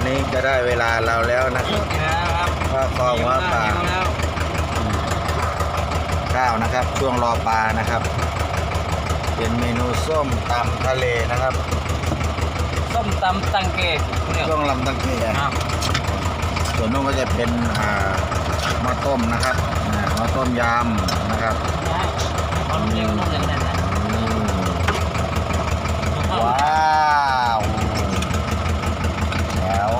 อนนี้จะได้เวลาเราแล้วนะครับครับข้าวกองว่าปลาหิวแล้วข้าวนะครับ ช่วงรอปลานะครับ เป็นเมนูส้มตำทะเลนะครับ ส้มตำตังเกตเนี่ยช่วงลำตังเกียครับส่วนนู้นก็จะเป็นอ่าหม้อต้มนะครับอ่าหม้อต้มยำนะครับตอนเย็นนมอย่างนั้นนะอืมว้าวแล้ว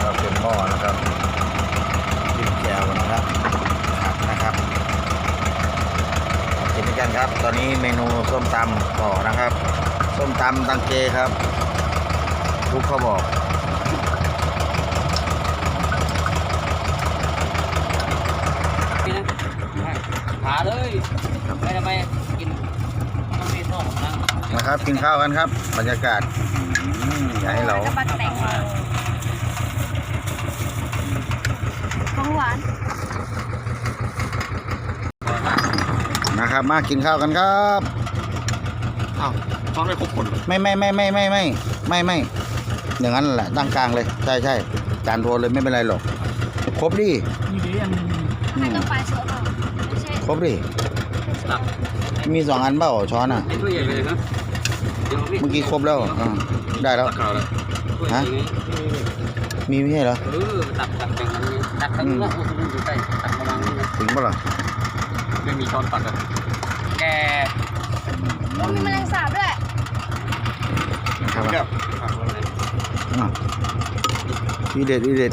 ก็เป็นหม้อนะครับจิ้มแจ่วนะครับผักนะครับ กินด้วยกันครับ ตอนนี้เมนูส้มตำต่อนะครับ ส้มตำตังเกครับทุกเขาบอกหาเลยไม่ทำไมกินมันมีส้มนะนะครับกินข้าวกันครับ บรรยากาศอืมอย่าให้เราน้ำมันแตงโมของหวาน นะครับมากินข้าวกันครับอ้าวช้อนไม่ครบคนไม่ไม่ไม่ไม่ไม่ไม่ไม่ไม่อย่างนั้นแหละตั้งกลางเลยใช่ใช่จานโทรเลยไม่เป็นไรหรอกครบดินี่ดีอันอืไม่มต้องปลาเชื้อเปล่าไม่ใช่ครบดิตับมีสองอันเปล่าช้อนอะไอ้ถ้วยใหญ่เลยนะเมื่อกี้ครบแล้วอ่าได้แล้วตักข่าวเลยถ้วยใหญ่ไงมีไม่ใช่เหรอเออตักตักแบ่งกันนี่ตักทั้งนั้นโอ้โหอยู่ใกล้ตักประมาณนี้นะถึงเปล่าล่ะไม่มีช้อนตักอะแกโอ้ มีแมลงสาบด้วยนะครับแก้วผักอะไรอะดีเด็ดดีเด็ด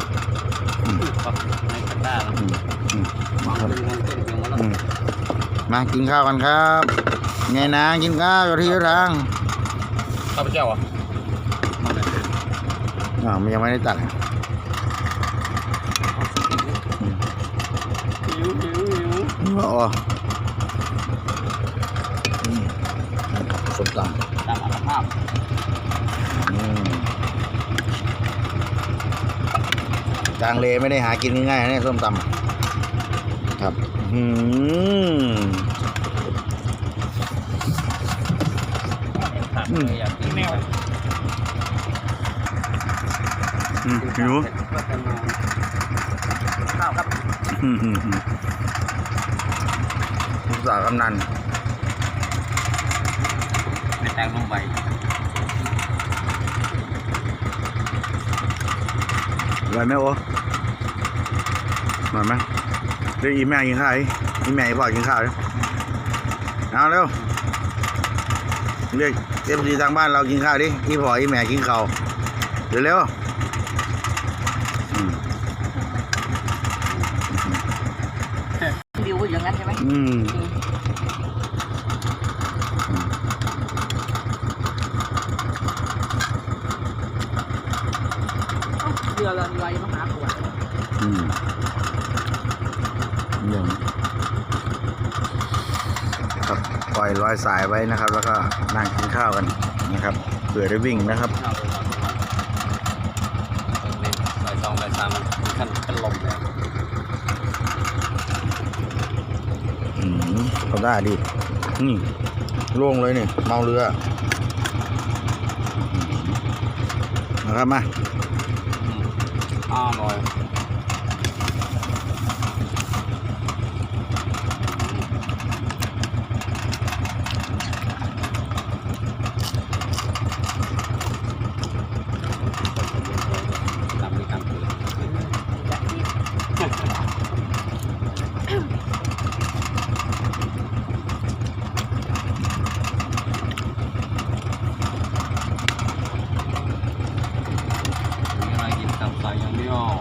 ผักในกระด้าอืมอืมวางครับเป็นวงต้นเพียงแล้วอืมมากินข้าวกันครับไงนะกินข้าวอยู่ที่ทางข้าวเจ้าอะอ่ามันยังไม่ได้ตัดอะหิวหิวหิวนี่ว่าอ๋ออื ส้มตำตามอัตภาพอืมกลางเลไม่ได้หากินง่ายๆนะเนี่ยส้มตำครับอืมผักเลยอยากกินแมวอืมหิวข้าวครับอืมอืมอืมลูกสาวกำนัน ในแตงลงใบอร่อยไหมโอ้อร่อยไหมเรียกอีแม่กินข้าวดิอีแม่อีพ่อกินข้าวดิเอาเร็วเรียกเอฟซีทางบ้านเรากินข้าวดิอีพ่ออีแม่กินข้าวเร็วเร็วๆอืมดิวอย่างนั้นใช่ไหมอืม เรือละไรมหาขวดอืมเยี่ยมครับปล่อยลอยสายไว้นะครับ แล้วก็นั่งกินข้าวกันนะครับเผื่อได้วิ่งนะครับใส่ซองใส่ซามันขั้นเป็นลมเลยอืมเขาได้ดินี่ล่วงเลยนี่เมาเรือนะครับมา 啊好 กินตับใส่ยังไม่ออก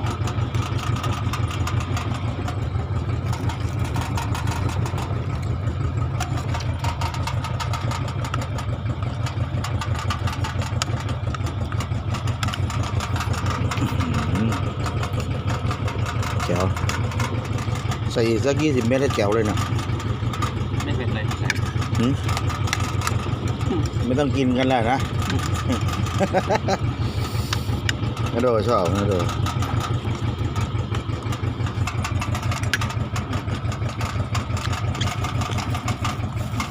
อืมแจ๋วใส่อีกสักยี่สิบเมตรได้แจ๋วเลยนะไม่เป็นไรใส่หืมไม่ต้องกินกันแล้วนะ ไม่โดนชอบไม่โดน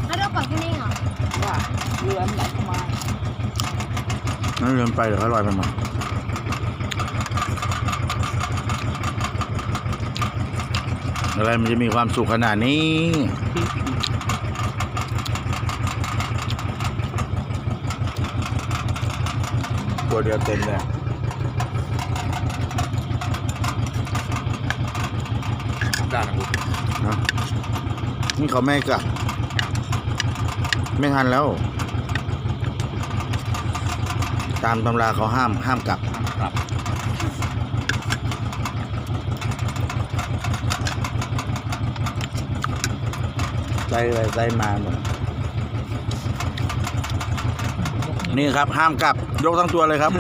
แล้วเราปล่อยที่นี่เหรอว่าเรือนไหลเข้ามนั่นเรือนไปเดี๋เขาลอยไปมาอะไรมันจะมีความสุขขนาดนี้ตัวเดียวเต็มเลย ด้านนะนะนี่เขาไม่ให้กลับไม่ทันแล้ว ตามตำราเขาห้ามห้ามกลับ ครับใจไปใจมาหมดนี่ครับ ห้ามกลับยกทั้งตัวเลยครับ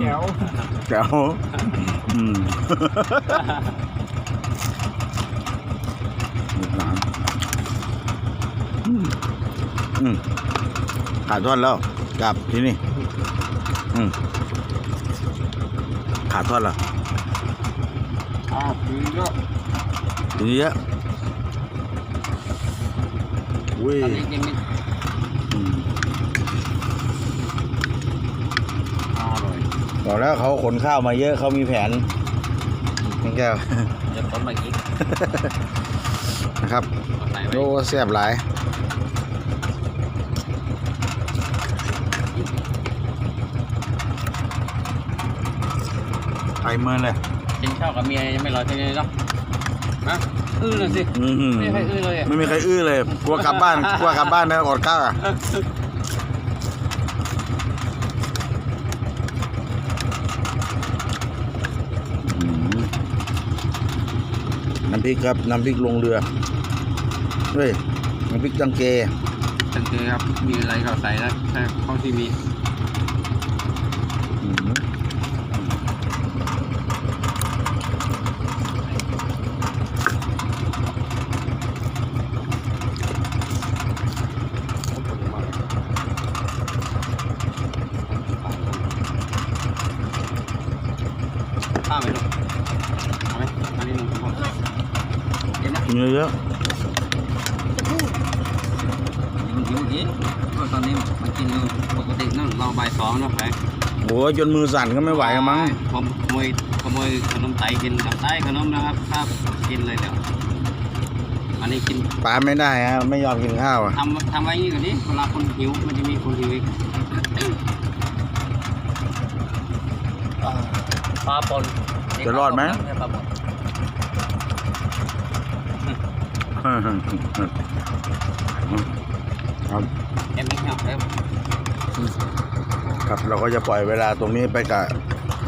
เดี๋ยวแจ๋วอืม อืมอืมขาดท่อนแล้วกลับที่นี่ อืมขาดท่อนแล้วอ้าวคือก็ทีนี้เยอะอุ้ยตอนนี้ยังไม่อืมอร่อยบอกแล้วเขาขนข้าวมาเยอะเขามีแผนนี่แก้วจะ ต้นมาอีกนะครับไหนไว้โอ้แซ่บหลายไปเมินเลยกินข้าวกับเมียยังไม่รอที่นี่เนาะฮะอื้อเลยสิอื้อหือไม่มีใครอื้อเลยอะ ไม่มีใครอื้อเลย กลัวกลับบ้าน กลัวกลับบ้านนะอดข้าวอะอื้อหือ น้ำพริกครับ น้ำพริกลงเรือเฮ้ยน้ำพริกจังเกจังเกครับมีอะไรก็ใส่แล้วใช่เขาที่มี อื้อหือ ข้าวไหมลูกเอาไหมอันนี้หนึ่งพอเดี๋ยวนะ กินเย อะหิวหิวก็ตอนนี้มากินปกตินั่นเราบ่ายสองเนาะแพงๆโอ้ยจนมือสั่นก็ไม่ไหวแล้วมั้งผมขโมยขโมยขนมไทยกินกับไส้ขนมนะครับครับกินเลยเดี๋ยวอันนี้กินปลาไม่ได้ฮะไม่ยอมกินข้าวอะทำทำไว้อย่างนี้ก่อนดิเวลาคนหิวมันจะมีคนหิวอีกปลาปนจะรอดไหมปลาปน ครับเอ็มนี่ครับเอ็มครับเราก็จะปล่อยเวลาตรงนี้ไปกับ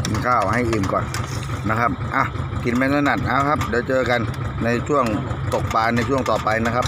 กินข้าวให้อิ่มก่อนนะครับอะกินไม่ถนัดเอาครับ เดี๋ยวเจอกันในช่วงตกปลาในช่วงต่อไปนะครับ